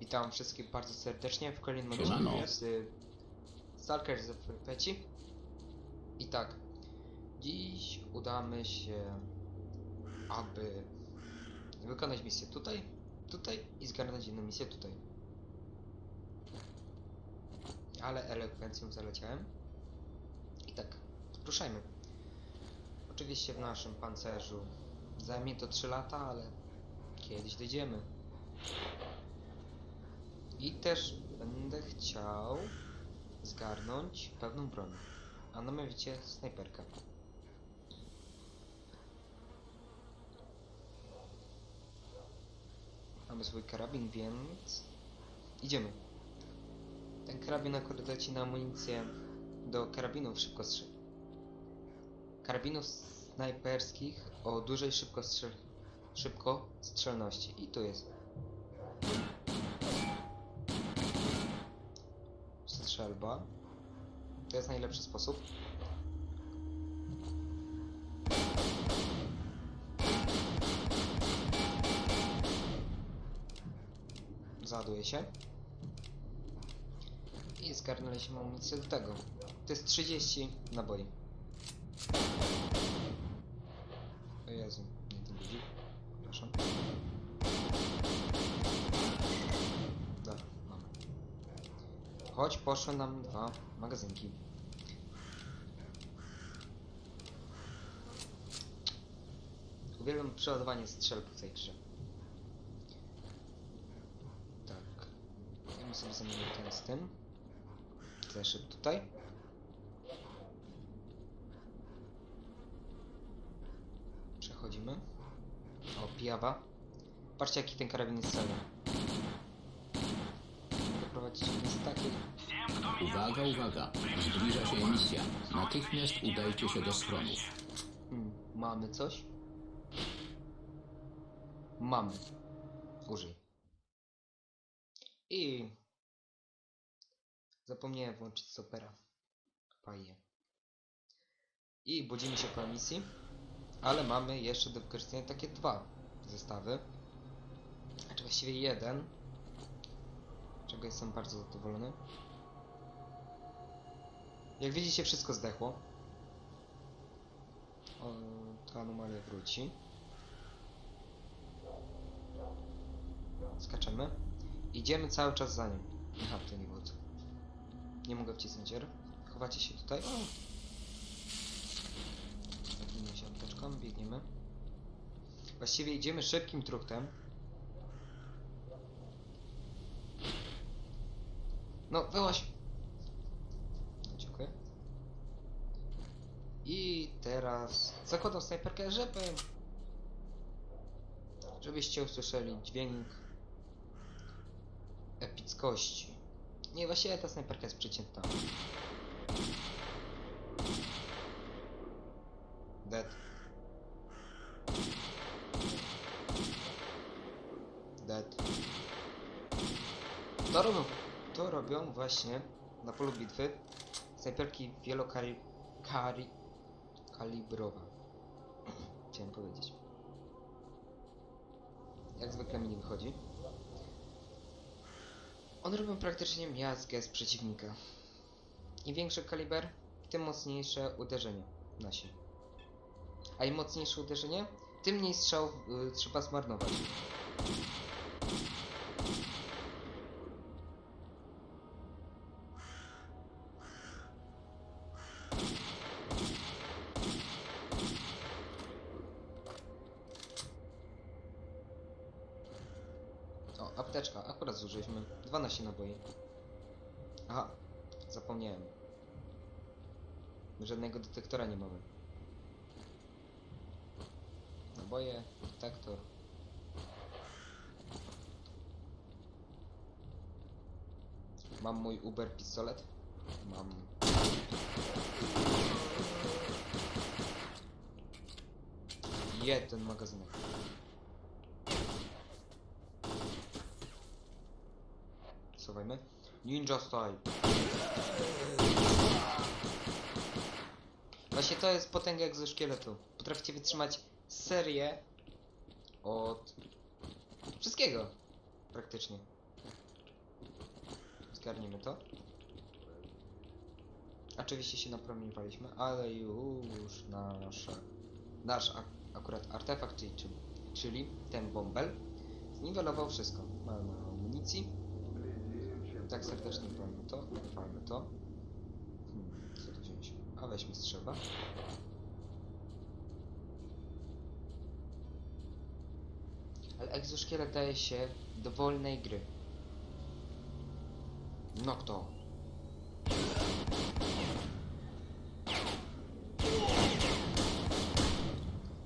Witam wszystkich bardzo serdecznie w kolejnym Siemano. odcinku z Stalker z Peci. I tak, dziś udamy się, aby wykonać misję tutaj, tutaj i zgarnąć inną misję tutaj. Ale elokwencją zaleciałem. I tak, ruszajmy. Oczywiście w naszym pancerzu. Zajmie to 3 lata, ale kiedyś dojdziemy. I też będę chciał zgarnąć pewną broń. A mianowicie snajperkę. Mamy swój karabin, więc idziemy. Ten karabin akurat leci na amunicję do karabinów szybkostrzel... Karabinów snajperskich o dużej szybkostrzel... szybkostrzelności. I tu jest. Strzelba. To jest najlepszy sposób. Załaduje się. I zgarnęliśmy amunicję do tego. To jest 30 naboi. O Jezu, nie ten ludzi. Przepraszam. Dobra, mamy. Choć poszły nam dwa magazynki. Uwielbiam przeładowanie strzelb w tej grze. Tak. Ja sobie zamienił ten z tym. Zeszyt tutaj. Przechodzimy. O, pijawa. Patrzcie jaki ten karabin jest celny. Mogę takiej Uwaga, uwaga. Zbliża się emisja. Natychmiast udajcie się do schronów. Hmm, mamy coś? Mamy. Użyj. I... Zapomniałem włączyć stopera. Fajnie. I budzimy się po emisji. Ale mamy jeszcze do wykorzystania takie dwa zestawy. Znaczy właściwie jeden. Czego jestem bardzo zadowolony. Jak widzicie wszystko zdechło. O, ta anomalia wróci. Skaczemy. Idziemy cały czas za nim. Aha, to nie co. Nie mogę wcisnąć R. Chowacie się tutaj. O! Zaginiemy się biegniemy. Właściwie idziemy szybkim truchtem. No, wyłaś! Dziękuję. I teraz zakładam snajperkę, żeby... Żebyście usłyszeli dźwięk epickości. Nie, właściwie ta snajperka jest przeciętna. Dead. Dead. To robią, to robią właśnie na polu bitwy snajperki wielokali... Kari... kalibrowe. Chciałem powiedzieć. Jak zwykle mi nie wychodzi. One robią praktycznie miazgę z przeciwnika. Im większy kaliber, tym mocniejsze uderzenie nasi. A im mocniejsze uderzenie, tym mniej strzał y, trzeba zmarnować. O, apteczka. Akurat zużyliśmy 12 naboi. Aha, zapomniałem. Żadnego detektora nie mamy. Naboje, detektor. Mam mój Uber pistolet. Mam. Jeden magazynek. Słuchajmy. Ninja style. Właśnie to jest potęga egzoszkieletu. Potraficie wytrzymać serię od wszystkiego. Praktycznie. zgarniemy to. Oczywiście się napromieniowaliśmy, ale już nasze, nasz ak akurat artefakt, czyli, czyli- ten bąbel, zniwelował wszystko. Mamy amunicji. Tak serdecznie palmy to, palmy to. Hmm, co tu wziąć? A weźmy strzelba. Ale egzoszkielet daje się do wolnej gry. No kto?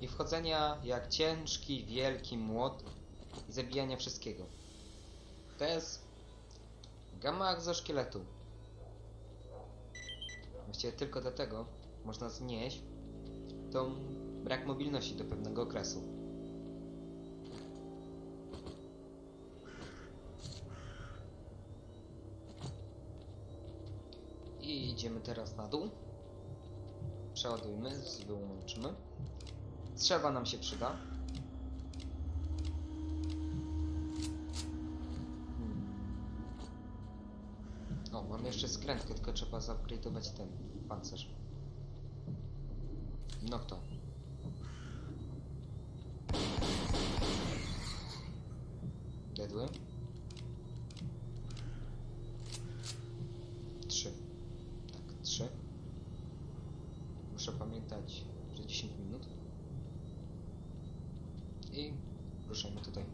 I wchodzenia jak ciężki, wielki młot i zabijania wszystkiego. To jest gamma egzoszkieletu. Właściwie tylko dlatego można znieść tą brak mobilności do pewnego okresu. I idziemy teraz na dół. Przeładujmy, wyłączymy. Strzelba nam się przyda. O, mam jeszcze skrętkę, tylko trzeba zupgrade'ować ten pancerz. No kto? Dedły? Trzy. Tak, trzy. Muszę pamiętać, że 10 minut. I ruszajmy tutaj.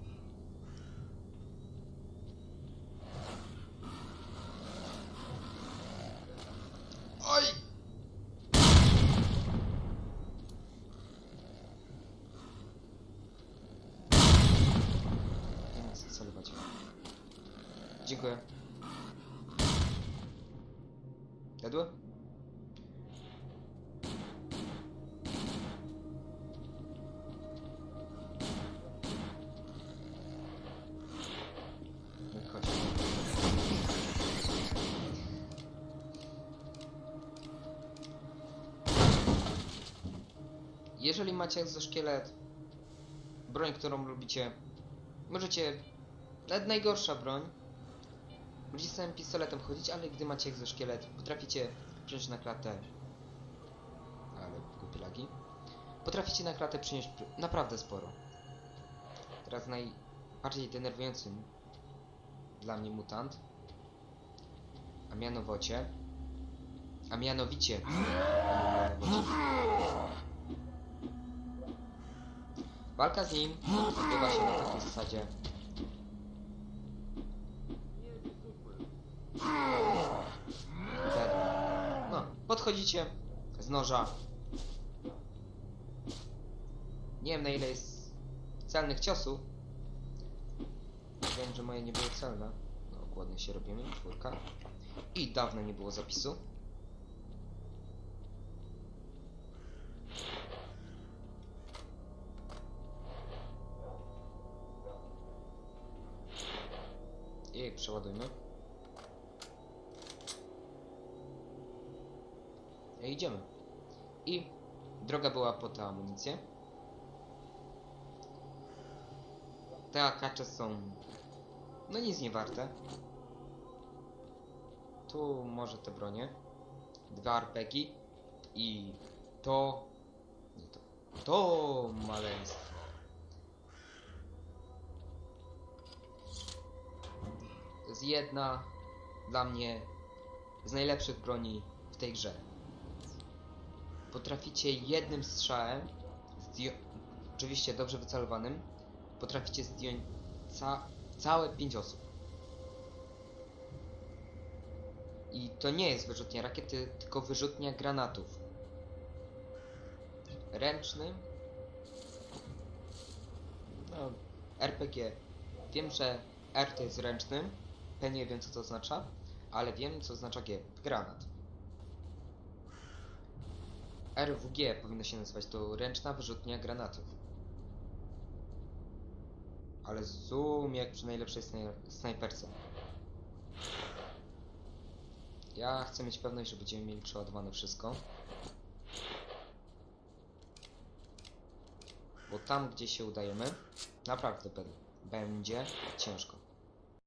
Oj! Nie ma co celować. Dziękuję. Jadło? No. Jeżeli macie egzoszkielet, broń, którą lubicie, możecie, nawet najgorsza broń, możecie samym pistoletem chodzić, ale gdy macie egzoszkielet, potraficie wziąć na klatę, ale głupie lagi, potraficie na klatę przynieść pr- naprawdę sporo. Teraz najbardziej denerwującym dla mnie mutant, a mianowicie, a mianowicie, a mianowicie walka z nim odbywa się na takiej zasadzie. No, podchodzicie z noża. Nie wiem na ile jest celnych ciosów. Wiem, że moje nie były celne. No, ładnie się robimy, czwórka. I dawno nie było zapisu. I przeładujmy. I idziemy. I droga była po tę amunicję. Te akacze są no nic nie warte. Tu może te bronie. Dwa arpegi. I to... Nie to. To maleństwo. To jest jedna dla mnie z najlepszych broni w tej grze. Potraficie jednym strzałem, oczywiście dobrze wycelowanym, potraficie zdjąć ca całe 5 osób. I to nie jest wyrzutnia rakiety, tylko wyrzutnia granatów. Ręczny. No, RPG. Wiem, że R to jest ręcznym. P nie wiem co to oznacza, ale wiem co oznacza G. Granat. RWG powinno się nazywać to ręczna wyrzutnia granatów. Ale zoom jak przy najlepszej snaj snajperce. Ja chcę mieć pewność, że będziemy mieli przeładowane wszystko. Bo tam, gdzie się udajemy, naprawdę będzie ciężko.